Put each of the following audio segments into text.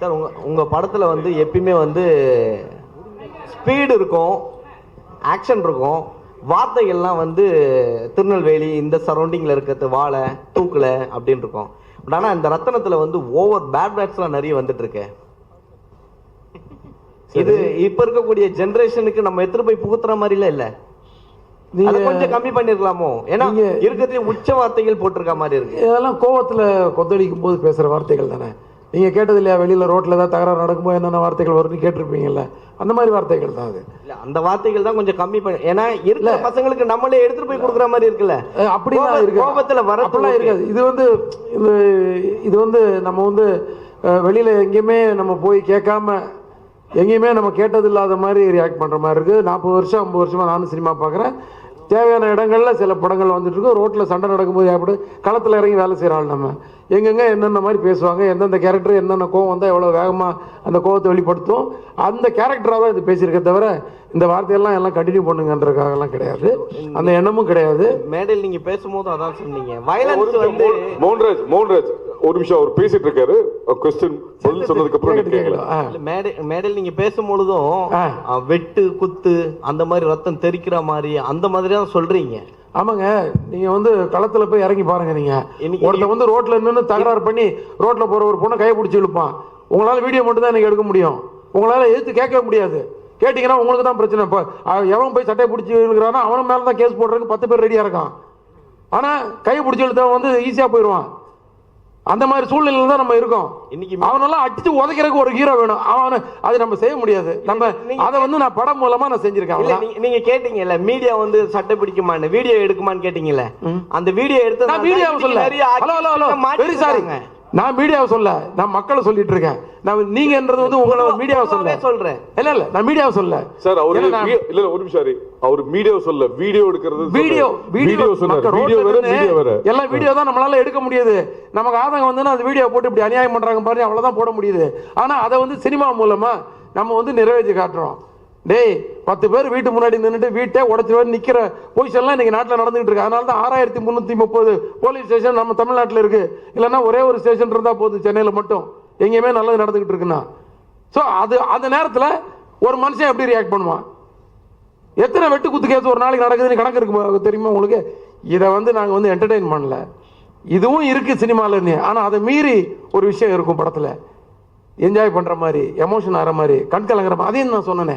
Sir உங்க உங்க படத்துல வந்து எப்பயுமே வந்து ஸ்பீடு இருக்கும் ஆக்ஷன் இருக்கும். வார்த்தைகள்லாம் வந்து திருநெல்வேலி இந்த சரௌண்டிங்ல இருக்கிறது வாழை தூக்குல அப்படின்னு இருக்கும். பட் ஆனா இந்த ரத்தனத்துல வந்து ஓவர் பேட் பேட்ஸ்லாம் நிறைய வந்துட்டு இருக்கு. இது இப்ப இருக்கக்கூடிய ஜெனரேஷனுக்கு நம்ம எடுத்துட்டு போய் புகுத்துற மாதிரிலாம் இல்ல. நீங்க கொஞ்சம் கம்மி பண்ணிருக்கலாமோ? ஏன்னா இருக்கிறதுல உச்ச வார்த்தைகள் போட்டிருக்க மாதிரி இருக்கு. இதெல்லாம் கோவத்துல கொந்தளிக்கும் போது பேசுற வார்த்தைகள் தானே? நீங்க கேட்டது இல்லையா வெளியில ரோட்ல ஏதாவது தகராறு நடக்கும்போது என்னென்ன வார்த்தைகள் வரும்னு கேட்டிருப்பீங்கல்ல? அந்த மாதிரி வார்த்தைகள் தான் அது. இல்ல அந்த வார்த்தைகள் தான் கொஞ்சம் கம்மி பண்ணி ஏன்னா இருக்கிற பசங்களுக்கு நம்மளே எடுத்துட்டு போய் கொடுக்குற மாதிரி இருக்குல்ல. அப்படிலாம் இருக்கு கோபத்துல வர அப்படிலாம் இருக்காது. இது வந்து இது இது வந்து நம்ம வந்து வெளியில எங்கேயுமே நம்ம போய் கேட்காம எங்கேயுமே நம்ம கேட்டது இல்லாத மாதிரி ரியாக்ட் பண்ற மாதிரி இருக்கு. நாற்பது வருஷம் ஐம்பது வருஷமா நானும் சினிமா பார்க்குறேன் தேவையான இடங்கள்ல சில படங்கள் வந்துட்டு இருக்கு. ரோட்ல சண்டை நடக்கும்போது எப்படி களத்துல இறங்கி வேலை செய்கிற ஆள் நம்ம. எங்கெங்க என்னென்ன மாதிரி பேசுவாங்க எந்தெந்த கேரக்டர் என்னென்ன கோவம் வந்தால் எவ்வளோ வேகமாக அந்த கோவத்தை வெளிப்படுத்தும்? அந்த கேரக்டராக தான் இது பேசியிருக்கே தவிர இந்த வார்த்தையெல்லாம் எல்லாம் கண்டினியூ பண்ணுங்கன்றதுக்காகலாம் கிடையாது. அந்த எண்ணமும் கிடையாது. மேடையில் நீங்க பேசும்போது அதான் சொன்னீங்க. வயலன்ஸ் வந்து மோகன்ராஜ் மோகன்ராஜ் ஒரு நிமிஷம் அவர் பேசிட்டு இருக்காரு. கொஸ்டின் பதில் சொன்னதுக்கு அப்புறம் மேடை மேடையில் நீங்க பேசும்பொழுதும் வெட்டு குத்து அந்த மாதிரி ரத்தம் தெறிக்கிற மாதிரி அந்த மாதிரி தான் சொல்றீங்க. ஆமாங்க நீங்க வந்து களத்துல போய் இறங்கி பாருங்க நீங்க. ஒருத்தன் வந்து ரோட்ல நின்னு தகராறு பண்ணி ரோட்ல போற ஒரு பொண்ணை கையை பிடிச்சி இழுப்பான். உங்களால வீடியோ மட்டும் தான் எனக்கு எடுக்க முடியும். உங்களால எதிர்த்து கேட்க முடியாது. கேட்டீங்கன்னா உங்களுக்கு தான் பிரச்சனை. இப்போ எவன் போய் சட்டையை பிடிச்சி இழுக்கிறானோ அவன் மேல தான் கேஸ் போடுறதுக்கு பத்து பேர் ரெடியா இருக்கான். ஆனா கையை பிடிச்சி இழுத்தவன் வந்து ஈஸியா போயிடுவான். அந்த மாதிரி சூழ்நிலையில தான் நம்ம இருக்கோம். இன்னைக்கு அவனெல்லாம் அடிச்சு உதைக்கிறதுக்கு ஒரு ஹீரோ வேணும். அவனை அது நம்ம செய்ய முடியாது. நம்ம அதை வந்து நான் படம் மூலமா நான் செஞ்சிருக்கேன். நீங்க- கேட்டீங்கல்ல மீடியா வந்து சட்டை பிடிக்குமான்னு வீடியோ எடுக்குமான்னு கேட்டீங்கல்ல? அந்த வீடியோ எடுத்து மீடியாவை சொல்ல. Hello hello hello. Very sorry நான் மீடியாவை சொல்ல நான் மக்களை சொல்லிட்டு இருக்கேன். நான் நீங்கன்றது வந்து உங்களை மீடியாவை சொல்ல. சொல்றேன். இல்ல இல்ல நான் மீடியாவை சொல்ல. சார் அவரு இல்ல இல்ல, ஒரு நிமிஷம் சாரி. அவர் வீடியோ சொல்ல வீடியோ எடுக்கிறது வீடியோ வீடியோ சொன்னார். வீடியோ வேற வீடியோ வேற. எல்லாம் வீடியோ தான் நம்மளால எடுக்க முடியுது. நமக்கு ஆதங்கம் வந்து அந்த வீடியோ போட்டு இப்படி அநியாயம் பண்றாங்க பாருங்க அவ்வளவுதான் போட முடியுது. ஆனா அதை வந்து சினிமா மூலமா நம்ம வந்து நிறைவேற்றி காட்டுறோம். டேய் பத்து பேர் வீட்டு முன்னாடி நின்றுட்டு வீட்டை உடச்சி நிற்கிற நிக்கிற பொசிஷன்லாம் இன்னைக்கு நாட்டில் நடந்துகிட்டு இருக்கு. அதனால தான் ஆறாயிரத்தி முந்நூற்றி முப்பது போலீஸ் ஸ்டேஷன் நம்ம தமிழ்நாட்டில் இருக்குது இல்லைன்னா ஒரே ஒரு ஸ்டேஷன் இருந்தால் போதும் சென்னையில் மட்டும். எங்கேயுமே நல்லது நடந்துகிட்டு இருக்குன்னா. ஸோ அது அந்த நேரத்தில் ஒரு மனுஷன் எப்படி ரியாக்ட் பண்ணுவான்? எத்தனை வெட்டு குத்து கேஸ் ஒரு நாளைக்கு நடக்குதுன்னு கணக்கு இருக்கு தெரியுமா உங்களுக்கு? இதை வந்து நாங்கள் வந்து என்டர்டெயின் பண்ணல. இதுவும் இருக்குது சினிமாலன்னு. ஆனால் அதை மீறி ஒரு விஷயம் இருக்கும் படத்தில். என்ஜாய் பண்ணுற மாதிரி எமோஷன் ஆகிற மாதிரி கண் கலங்குற மாதிரி. அதையும் நான் சொன்னேனே.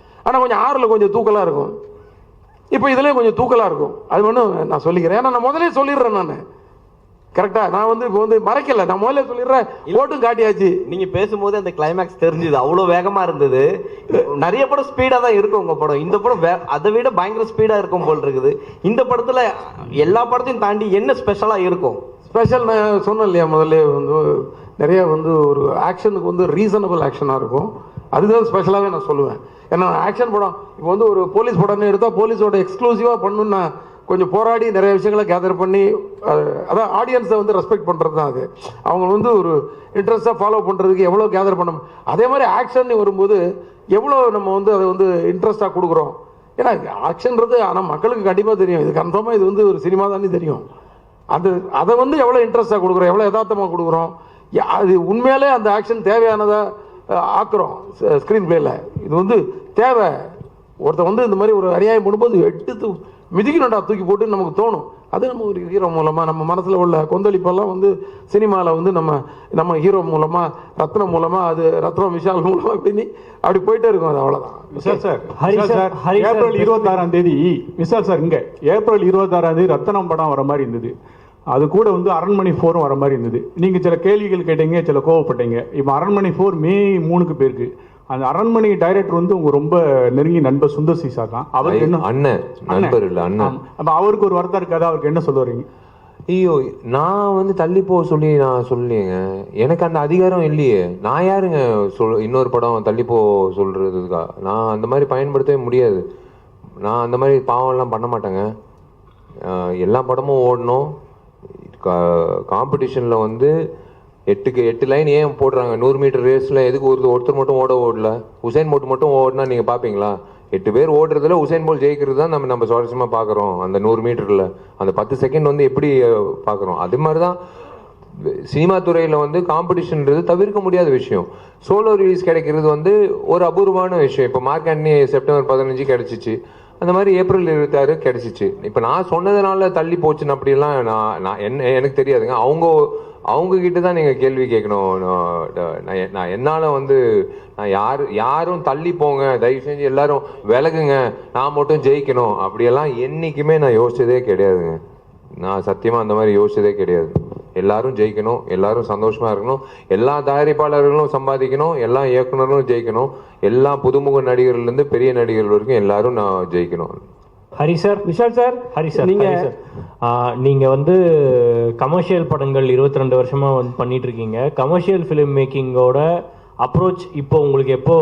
ஆனா கொஞ்சம் ஆறுல கொஞ்சம் தூக்கலா இருக்கும். இப்போ இதுலயும் கொஞ்சம் தூக்கலா இருக்கும். அது ஒன்றும் நான் சொல்லிக்கிறேன். ஏன்னா நான் முதலே சொல்லிடுறேன் நான். கரெக்டா நான் வந்து இப்போ வந்து மறைக்கல. நான் முதல்ல சொல்லிடுறேன். ஓட்டும் காட்டியாச்சு. நீங்க பேசும்போது அந்த கிளைமேக்ஸ் தெரிஞ்சுது. அவ்வளவு வேகமா இருந்தது. நிறைய படம் ஸ்பீடா தான் இருக்கும் உங்க படம். இந்த படம் வே- அதை விட பயங்கர ஸ்பீடா இருக்கும் போல் இருக்குது. இந்த படத்துல எல்லா படத்தையும் தாண்டி என்ன ஸ்பெஷலா இருக்கும்? ஸ்பெஷல் நான் சொன்னேன் இல்லையா முதல்ல வந்து நிறைய வந்து ஒரு ஆக்ஷனுக்கு வந்து ரீசனபிள் ஆக்ஷனாக இருக்கும். அதுதான் ஸ்பெஷலாகவே நான் சொல்லுவேன். ஏன்னா ஆக்ஷன் படம் இப்போ வந்து ஒரு போலீஸ் படம்னு எடுத்தால் போலீஸோட எக்ஸ்க்ளூசிவாக பண்ணணும்னு நான் கொஞ்சம் போராடி நிறைய விஷயங்களை கேதர் பண்ணி அதான் ஆடியன்ஸை வந்து ரெஸ்பெக்ட் பண்ணுறது தான் அது. அவங்க வந்து ஒரு இன்ட்ரெஸ்ட்டாக ஃபாலோ பண்ணுறதுக்கு எவ்வளோ கேதர் பண்ண அதே மாதிரி ஆக்ஷன் வரும்போது எவ்வளோ நம்ம வந்து அதை வந்து இன்ட்ரெஸ்ட்டாக கொடுக்குறோம். ஏன்னா ஆக்ஷன்றது ஆனால் மக்களுக்கு கண்டிப்பாக தெரியும். இது கன்ஃபார்மாக இது வந்து ஒரு சினிமா தானே தெரியும். அது அதை வந்து எவ்வளோ இன்ட்ரெஸ்ட்டாக கொடுக்குறோம்? எவ்வளோ யதார்த்தமாக கொடுக்குறோம்? யா- அது உண்மையிலே அந்த ஆக்ஷன் தேவையானதை? ஆக்குறோம். ஸ்க்ரீன் பிளேயில் இது வந்து தேவை. ஒருத்தன் வந்து இந்த மாதிரி ஒரு அநியாயம் பண்ணும்போது எடுத்து மிதிக்கணும்டா தூக்கி போட்டு நமக்கு தோணும். அது நம்ம ஒரு ஹீரோ மூலமாக நம்ம மனசில் உள்ள கொந்தளிப்பெல்லாம் வந்து சினிமாவில் வந்து நம்ம நம்ம ஹீரோ மூலமாக ரத்னம் மூலமாக அது ரத்னம் விஷால் மூலமாக இப்படி அப்படி போயிட்டே இருக்கும். அது அவ்வளோதான் Vishal sir sir, sir Hari sir April. இருபத்தாறாம் தேதி விஷால் சார் இங்க. ஏப்ரல் இருபத்தாறாம் தேதி ரத்தனம் படம் வர மாதிரி இருந்தது. அது கூட வந்து அரண்மனை ஃபோரும் வர மாதிரி இருந்தது நீங்க சில கேள்விகள் கேட்டீங்க சில கோவப்பட்டீங்க. இப்போ அரண்மனை ஃபோர் மே மூணுக்கு பேருக்கு அந்த அரண்மனை டைரக்டர் வந்து உங்க ரொம்ப நெருங்கிய நண்பர் சுந்தர் சீசா தான். அவருக்கு என்ன? அண்ணன் நண்பர் இல்ல அண்ணன். அப்ப அவருக்கு ஒரு வருத்தம் இருக்காது? அவருக்கு என்ன சொல்ல வரீங்க? ஐயோ நான் வந்து தள்ளி போக சொல்லி நான் சொல்லலையேங்க. எனக்கு அந்த அதிகாரம் இல்லையே. நான் யாருங்க சொல் இன்னொரு படம் தள்ளி போ சொல்றதுக்கா? நான் அந்த மாதிரி பயன்படுத்தவே முடியாது. நான் அந்த மாதிரி பாவம்லாம் பண்ண மாட்டேங்க. எல்லா படமும் ஓடணும். காம்படிஷனில் வந்து எட்டுக்கு எட்டு லைன் ஏன் போடுறாங்க? நூறு மீட்டர் ரேஸில் எதுக்கு ஒரு ஒருத்தர் மட்டும் ஓட ஓடல? உசைன் போட்டு மட்டும் ஓடினா நீங்கள் பார்ப்பீங்களா எட்டு பேர் ஓடுறதுல உசைன் போல் ஜெயிக்கிறது தான் நம்ம நம்ம சுவாரஸ்யமாக பார்க்குறோம் அந்த நூறு மீட்டரில் அந்த பத்து செகண்ட் வந்து எப்படி பார்க்குறோம் அது மாதிரி தான் சினிமா துறையில் வந்து காம்படிஷன்ன்றது தவிர்க்க முடியாத விஷயம். சோலோ ரிலீஸ் கிடைக்கிறது வந்து ஒரு அபூர்வமான விஷயம். இப்போ மார்க் ஆண்டனி செப்டம்பர் பதினஞ்சு கிடைச்சிச்சு. அந்த மாதிரி ஏப்ரல் இருபத்தாறு கிடைச்சிச்சு. இப்போ நான் சொன்னதுனால தள்ளி போச்சுன்னு அப்படிலாம் நான் நான் என்ன எனக்கு தெரியாதுங்க. அவங்க அவங்க கிட்ட தான் நீங்கள் கேள்வி கேட்கணும். நான் நான் என்னால் வந்து நான் யார் யாரும் தள்ளி போங்க. தயவு செஞ்சு எல்லாரும் விலகுங்க. நான் மட்டும் ஜெயிக்கணும். அப்படியெல்லாம் என்றைக்குமே நான் யோசிச்சதே கிடையாதுங்க. நான் சத்தியமாக அந்த மாதிரி யோசிச்சதே கிடையாது. எல்லாரும் ஜெயிக்கணும் எல்லாரும் சந்தோஷமா இருக்கணும் எல்லா தயாரிப்பாளர்களும் சம்பாதிக்கணும் எல்லா இயக்குனர்களும் ஜெயிக்கணும் எல்லா புதுமுக நடிகர்கள்லேருந்து பெரிய நடிகர்கள் வரைக்கும் எல்லாரும் நான் ஜெயிக்கணும். Hari sir Vishal sir Hari sir நீங்க ஹரி சார். ஆ, நீங்க வந்து கமர்ஷியல் படங்கள் 22 ரெண்டு வருஷமா வந்து பண்ணிட்டு இருக்கீங்க கமர்ஷியல் ஃபிலிம் மேக்கிங்கோட அப்ரோச் இப்போ உங்களுக்கு எப்போ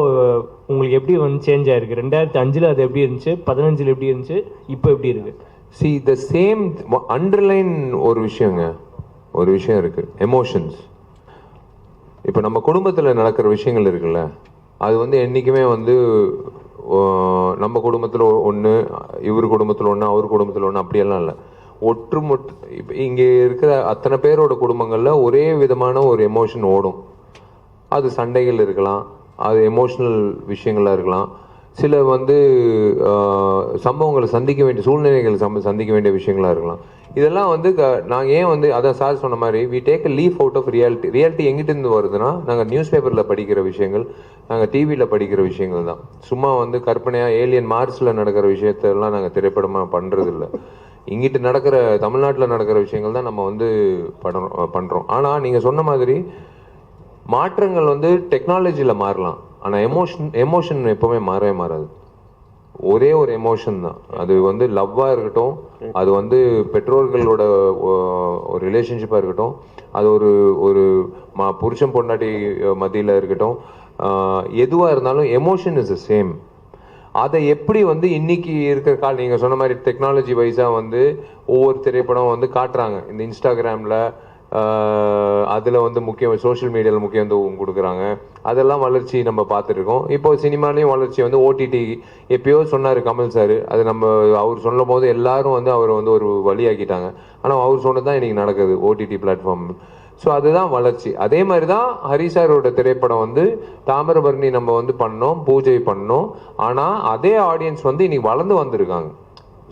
உங்களுக்கு எப்படி வந்து சேஞ்ச் ஆயிருக்கு? ரெண்டாயிரத்தி அஞ்சுல அது எப்படி இருந்துச்சு? பதினஞ்சுல எப்படி இருந்துச்சு? இப்போ எப்படி இருக்கு? சி த சேம் அண்டர்லைன் ஒரு விஷயங்க. ஒரு விஷயம் இருக்குது எமோஷன்ஸ் இப்போ நம்ம குடும்பத்தில் நடக்கிற விஷயங்கள் இருக்குல்ல அது வந்து என்றைக்குமே வந்து நம்ம குடும்பத்தில் ஒன்று இவர் குடும்பத்தில் ஒன்று அவர் குடும்பத்தில் ஒன்று அப்படியெல்லாம் இல்லை. ஒற்றுமொட்டு இப்போ இங்கே இருக்கிற அத்தனை பேரோட குடும்பங்களில் ஒரே விதமான ஒரு எமோஷன் ஓடும். அது சண்டைகள் இருக்கலாம் அது எமோஷ்னல் விஷயங்களாக இருக்கலாம். சில வந்து சம்பவங்களை சந்திக்க வேண்டிய சூழ்நிலைகள் சம்ப சந்திக்க வேண்டிய விஷயங்களா இருக்கலாம். இதெல்லாம் வந்து க- ஏன் வந்து அதான் சார் சொன்ன மாதிரி we take a leaf out of reality reality எங்கிட்டேருந்து வருதுன்னா நாங்கள் நியூஸ் பேப்பரில் படிக்கிற விஷயங்கள் நாங்கள் டிவியில் படிக்கிற விஷயங்கள் தான். சும்மா வந்து கற்பனையாக ஏலியன் மார்ஸில் நடக்கிற விஷயத்தெல்லாம் நாங்கள் திரைப்படமாக பண்ணுறது இல்லை இங்கிட்டு நடக்கிற தமிழ்நாட்டில் நடக்கிற விஷயங்கள் தான் நம்ம வந்து படம் பண்ணுறோம் ஆனால் நீங்கள் சொன்ன மாதிரி மாற்றங்கள் வந்து டெக்னாலஜியில் மாறலாம். ஆனால் எமோஷன் எமோஷன் எப்போவுமே மாறவே மாறாது. ஒரே ஒரு எமோஷன் தான். அது வந்து லவ்வாக இருக்கட்டும் அது வந்து பெற்றோர்களோட ஒரு ரிலேஷன்ஷிப்பாக இருக்கட்டும் அது ஒரு ஒரு மா புருஷன் பொண்டாட்டி மத்தியில் இருக்கட்டும் எதுவாக இருந்தாலும் எமோஷன் இஸ் த சேம் அதை எப்படி வந்து இன்னைக்கு இருக்கிற கால் நீங்கள் சொன்ன மாதிரி டெக்னாலஜி வைஸாக வந்து ஒவ்வொரு திரைப்படம் வந்து காட்டுறாங்க. இந்த இன்ஸ்டாகிராமில் அதில் வந்து முக்கியம் சோஷியல் மீடியாவில் முக்கியத்துவம் கொடுக்குறாங்க. அதெல்லாம் வளர்ச்சி நம்ம பார்த்துருக்கோம். இப்போ சினிமாலேயும் வளர்ச்சி வந்து ஓடிடி எப்பயோ சொன்னார் கமல் சார். அது நம்ம அவர் சொல்லும் போது எல்லாரும் வந்து அவர் வந்து ஒரு வழியாக்கிட்டாங்க. ஆனால் அவர் சொன்னது தான் இன்றைக்கி நடக்குது ஓடிடி பிளாட்ஃபார்ம் ஸோ அதுதான் வளர்ச்சி. அதே மாதிரி தான் ஹரிசாரோட திரைப்படம் வந்து தாமிரபரணி நம்ம வந்து பண்ணோம் பூஜை பண்ணோம். ஆனால் அதே ஆடியன்ஸ் வந்து இன்னைக்கு வளர்ந்து வந்திருக்காங்க.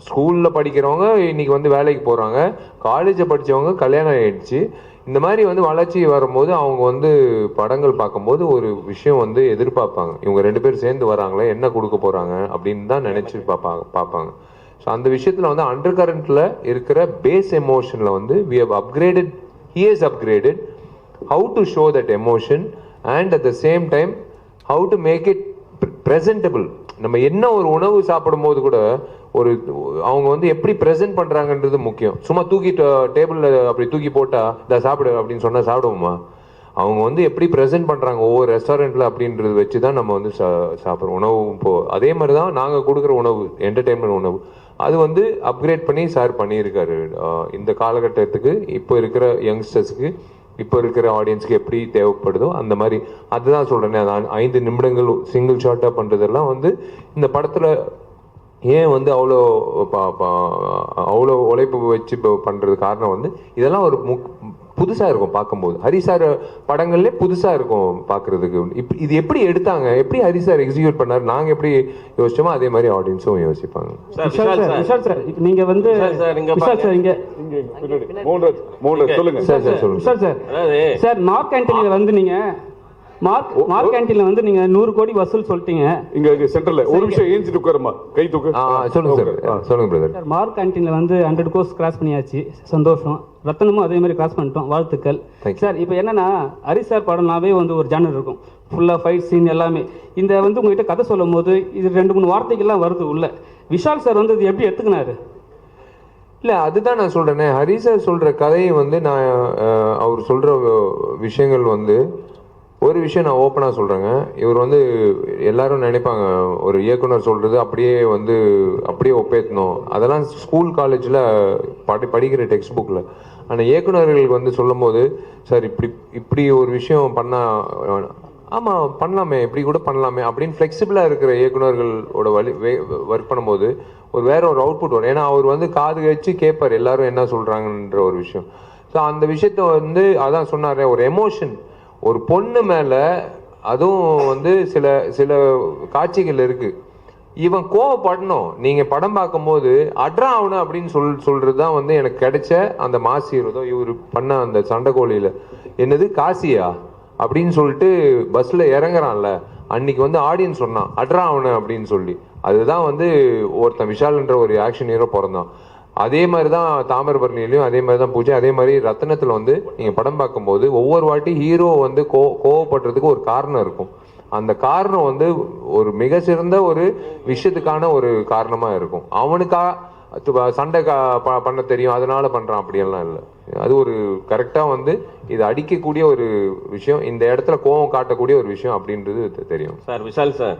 ஸ்கூலில் படிக்கிறவங்க இன்னைக்கு வந்து வேலைக்கு போகிறாங்க காலேஜில் படித்தவங்க கல்யாணம் ஆகிடுச்சு இந்த மாதிரி வந்து வளர்ச்சி வரும்போது அவங்க வந்து படங்கள் பார்க்கும்போது ஒரு விஷயம் வந்து எதிர்பார்ப்பாங்க. இவங்க ரெண்டு பேரும் சேர்ந்து வராங்களே என்ன கொடுக்க போகிறாங்க அப்படின்னு தான் நினச்சி பார்ப்பாங்க பார்ப்பாங்க. ஸோ அந்த விஷயத்தில் வந்து அண்டர் கரண்ட்டில் இருக்கிற பேஸ் எமோஷனில் வந்து we have upgraded he has upgraded how to show that emotion and at the same time how to make it pre- நம்ம என்ன ஒரு உணவு சாப்பிடும் போது கூட ஒரு அவங்க வந்து எப்படி ப்ரெசென்ட் பண்ணுறாங்கன்றது முக்கியம். சும்மா தூக்கி டேபிளில் அப்படி தூக்கி போட்டால் இதை சாப்பிடு அப்படின்னு சொன்னால் சாப்பிடுவோமா? அவங்க வந்து எப்படி ப்ரெசென்ட் பண்ணுறாங்க ஒவ்வொரு ரெஸ்டாரண்ட்டில் அப்படின்றது வச்சு தான் நம்ம வந்து சா- சாப்பிட்றோம். உணவு இப்போ அதே மாதிரி தான் நாங்கள் கொடுக்குற உணவு என்டர்டெயின்மெண்ட் உணவு. அது வந்து அப்கிரேட் பண்ணி சார் பண்ணியிருக்காரு. இந்த காலகட்டத்துக்கு இப்போ இருக்கிற யங்ஸ்டர்ஸுக்கு இப்போ இருக்கிற ஆடியன்ஸ்க்கு எப்படி தேவைப்படுதோ அந்த மாதிரி. அதுதான் சொல்றேனே ஐந்து நிமிடங்கள் சிங்கிள் ஷார்ட்டாக பண்ணுறதெல்லாம் வந்து இந்த படத்தில் ஏன் வந்து அவ்வளோ அவ்வளோ உழைப்பு வச்சு இப்போ பண்ணுறது காரணம் வந்து இதெல்லாம் ஒரு முக் புதுசாக இருக்கும் பார்க்கும்போது. ஹரி சார் படங்கள்லே புதுசாக இருக்கும் பார்க்குறதுக்கு. இப் இது எப்படி எடுத்தாங்க? எப்படி ஹரி சார் எக்ஸிக்யூட் பண்ணார்? நாங்கள் எப்படி யோசிச்சோமோ அதே மாதிரி ஆடியன்ஸும் யோசிப்பாங்க. விஷால் சார் விஷால் சார் இப்ப நீங்க வந்து விஷால் சார் இங்க இங்க. பின்னாடி மோகன்ராஜ் மோகன்ராஜ் சொல்லுங்க. சார் சார் சொல்லுங்க. விஷால் சார் சார் மார்க் கேன்டீன்ல வந்து நீங்க மார்க் மார்க் கேன்டீன்ல வந்து நீங்க நூறு கோடி வசூல் சொல்லிட்டீங்க. இங்க சென்டர்ல ஒரு நிமிஷம் ஏஞ்சிட்டு உட்காருமா கை தூக்கு. ஆ சொல்லுங்க. சார் சொல்லுங்க பிரதர் சார் மார்க் கேன்டீன்ல வந்து ஹண்ட்ரட் கோர்ஸ் கிராஸ் பண்ணியாச்சு. சந்தோஷம். ரத்தனமும் அதே மாதிரி கிராஸ் பண்ணிட்டோம். வாழ்த்துக்கள். சார் இப்போ என்னன்னா ஹரி சார் படம்னாவே வந்து ஒரு ஜானர் இருக்கும். ஃபுல்லாக ஃபைட் சீன் எல்லாமே. இந்த வந்து உங்ககிட்ட கதை சொல்லும் போது இது ரெண்டு மூணு வார்த்தைகள்லாம் வருது உள்ள. விஷால் சார் வந்து இது எப்படி எடுத்துக்கினாரு? இல்ல அதுதான் நான் சொல்றேனே. ஹரி சார் சொல்ற கதையை வந்து நான் அவர் சொல்ற வ- விஷயங்கள் வந்து ஒரு விஷயம் நான் ஓப்பனாக சொல்கிறேங்க இவர் வந்து எல்லாரும் நினைப்பாங்க ஒரு இயக்குனர் சொல்கிறது அப்படியே வந்து அப்படியே ஒப்பேத்தணும். அதெல்லாம் ஸ்கூல் காலேஜில் படி படிக்கிற டெக்ஸ்ட் புக்கில் ஆனால் இயக்குநர்களுக்கு வந்து சொல்லும்போது சார் இப்படி இப்படி ஒரு விஷயம் பண்ணால் ஆமாம் பண்ணலாமே இப்படி கூட பண்ணலாமே அப்படின்னு ஃப்ளெக்சிபிளாக இருக்கிற இயக்குனர்களோட வழி ஒர்க் பண்ணும்போது ஒரு வேற ஒரு அவுட்புட் வரும். ஏன்னா அவர் வந்து காது வச்சு கேட்பார் எல்லாரும் என்ன சொல்கிறாங்கன்ற ஒரு விஷயம். ஸோ அந்த விஷயத்த வந்து அதான் சொன்னார் ஒரு எமோஷன் ஒரு பொண்ணு மேலே அதுவும் வந்து சில சில காட்சிகள் இருக்குது இவன் கோவப்படணும். நீங்கள் படம் பார்க்கும்போது அட்ரா ஆகணும் அப்படின்னு சொல் சொல்கிறது தான் வந்து எனக்கு கிடைச்ச அந்த மாசி இவர் பண்ண அந்த சண்டைக்கோழியில என்னது காசியா? அப்படின்னு சொல்லிட்டு பஸ்ஸில் இறங்குறான்ல. அன்னைக்கு வந்து ஆடியன்ஸ் சொன்னான் அட்ரா ஆகணும் அப்படின்னு சொல்லி. அதுதான் வந்து ஒருத்தன் விஷால்ன்ற ஒரு ஆக்ஷன் ஹீரோ பிறந்தான். அதே மாதிரி தான் தாமிரபரணிலையும் அதே மாதிரி தான் பூஜை. அதே மாதிரி ரத்னத்தில் வந்து நீங்கள் படம் பார்க்கும்போது ஒவ்வொரு வாட்டி ஹீரோ வந்து கோ கோவப்படுறதுக்கு ஒரு காரணம் இருக்கும். அந்த காரணம் வந்து ஒரு மிக சிறந்த ஒரு விஷயத்துக்கான ஒரு காரணமாக இருக்கும். அவனுக்கா து- சண்டை கா- ப- பண்ண தெரியும். அதனால பண்ணுறான் அப்படியெல்லாம் இல்லை. அது ஒரு கரெக்டாக வந்து இது அடிக்கக்கூடிய ஒரு விஷயம். இந்த இடத்துல கோவம் காட்டக்கூடிய ஒரு விஷயம் அப்படின்றது தெரியும். Sir Vishal sir.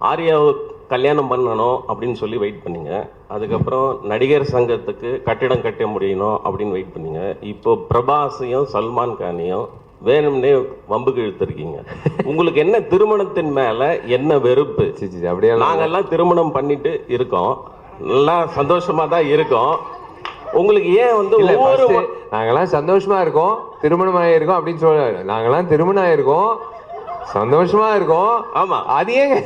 ஆர்யாவுக்கு கல்யாணம் பண்ணணும் அப்படின்னு சொல்லி வெயிட் பண்ணீங்க. அதுக்கப்புறம் நடிகர் சங்கத்துக்கு கட்டிடம் கட்ட முடியணும் அப்படின்னு வெயிட் பண்ணீங்க. இப்போ பிரபாஸையும் சல்மான் கானையும் வேணும்னே வம்புக்கு இழுத்துருக்கீங்க. உங்களுக்கு என்ன திருமணத்தின் மேல என்ன வெறுப்பு? அப்படியெல்லாம் நாங்கெல்லாம் திருமணம் பண்ணிட்டு இருக்கோம். நல்லா சந்தோஷமா தான் இருக்கோம். உங்களுக்கு ஏன் வந்து ஒவ்வொரு நாங்கெல்லாம் சந்தோஷமா இருக்கோம். திருமணம் ஆயிருக்கோம் அப்படின்னு சொல்ல நாங்கெல்லாம் திருமணம் ஆயிருக்கோம். சந்தோஷமா இருக்கோம். ஆமா. அது ஏங்க?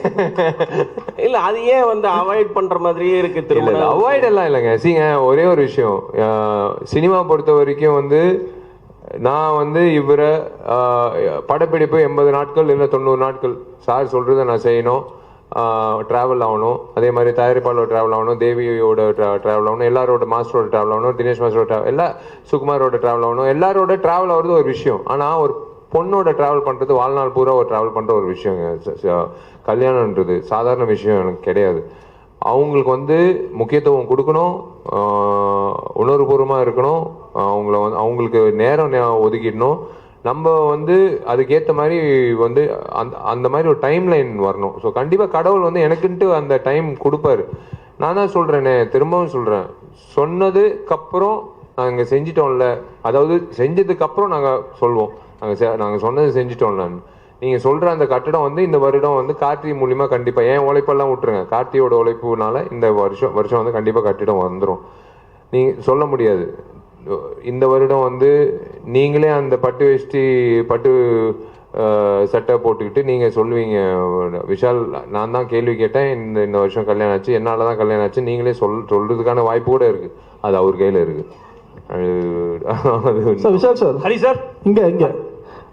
இல்ல அது ஏன் வந்து அவாய்ட் பண்ற மாதிரியே இருக்கு திருமணம்? அவாய்ட் எல்லாம் இல்லைங்க. சீங்க ஒரே ஒரு விஷயம். சினிமா பொறுத்த வரைக்கும் வந்து நான் வந்து இவரை படப்பிடிப்பு எண்பது நாட்கள் இல்லை தொண்ணூறு நாட்கள். சார் சொல்றதை நான் செய்யணும். ட்ராவல் ஆகணும். அதே மாதிரி தயாரிப்பாளர் ட்ராவல் ஆகணும் தேவியோட ட்ராவல் ஆகணும் எல்லாரோட மாஸ்டரோட ட்ராவல் ஆகணும் தினேஷ் மாஸ்டரோட ட்ராவல் எல்லா சுகுமாரோட ட்ராவல் ஆகணும் எல்லாரோட ட்ராவல் ஆகிறது ஒரு விஷயம். ஆனால் ஒரு பொண்ணோட ட்ராவல் பண்ணுறது வாழ்நாள் பூரா ஒரு ட்ராவல் பண்ணுற ஒரு விஷயங்க. கல்யாணன்றது சாதாரண விஷயம் எனக்கு கிடையாது. அவங்களுக்கு வந்து முக்கியத்துவம் கொடுக்கணும் உணர்வுபூர்வமாக இருக்கணும் அவங்கள வந்து அவங்களுக்கு நேரம் ஒதுக்கிடணும். நம்ம வந்து அதுக்கேற்ற மாதிரி வந்து அந்த அந்த மாதிரி ஒரு டைம் லைன் வரணும். ஸோ கண்டிப்பாக கடவுள் வந்து எனக்குன்ட்டு அந்த டைம் கொடுப்பாரு. நான் தான் சொல்கிறேனே திரும்பவும் சொல்கிறேன் சொன்னதுக்கப்புறம் நாங்கள் செஞ்சிட்டோம்ல. அதாவது செஞ்சதுக்கப்புறம் நாங்கள் சொல்வோம். நாங்கள் நாங்கள் சொன்னது செஞ்சிட்டோம்ல நீங்கள் சொல்கிற அந்த கட்டடம் வந்து இந்த வருடம் வந்து கார்த்தி மூலியமாக கண்டிப்பாக ஏன் உழைப்பெல்லாம் விட்டுருங்க? கார்த்தியோட உழைப்புனால இந்த வருஷம் வருஷம் வந்து கண்டிப்பாக கட்டிடம் வந்துடும் நீங்கள் சொல்ல முடியாது. இந்த வருடம் வந்து நீங்களே அந்த பட்டு வேஷ்டி பட்டு சட்டை போட்டுக்கிட்டு நீங்கள் சொல்லுவீங்க. விஷால் நான் தான் கேள்வி கேட்டேன் இந்த இந்த வருஷம் கல்யாணம் ஆச்சு என்னால் தான் கல்யாணம் ஆச்சு நீங்களே சொல் சொல்கிறதுக்கான வாய்ப்பு கூட இருக்குது அது அவர் கையில் இருக்குது விஷால் சார். ஹரி சார். இங்க இங்க.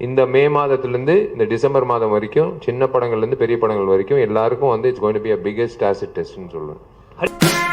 இந்த மே மாதத்துலேருந்து இந்த டிசம்பர் மாதம் வரைக்கும் சின்ன படங்கள்லேருந்து பெரிய படங்கள் வரைக்கும் எல்லாருக்கும் வந்து it's going be a biggest acid டெஸ்ட்னு சொல்லுவேன்.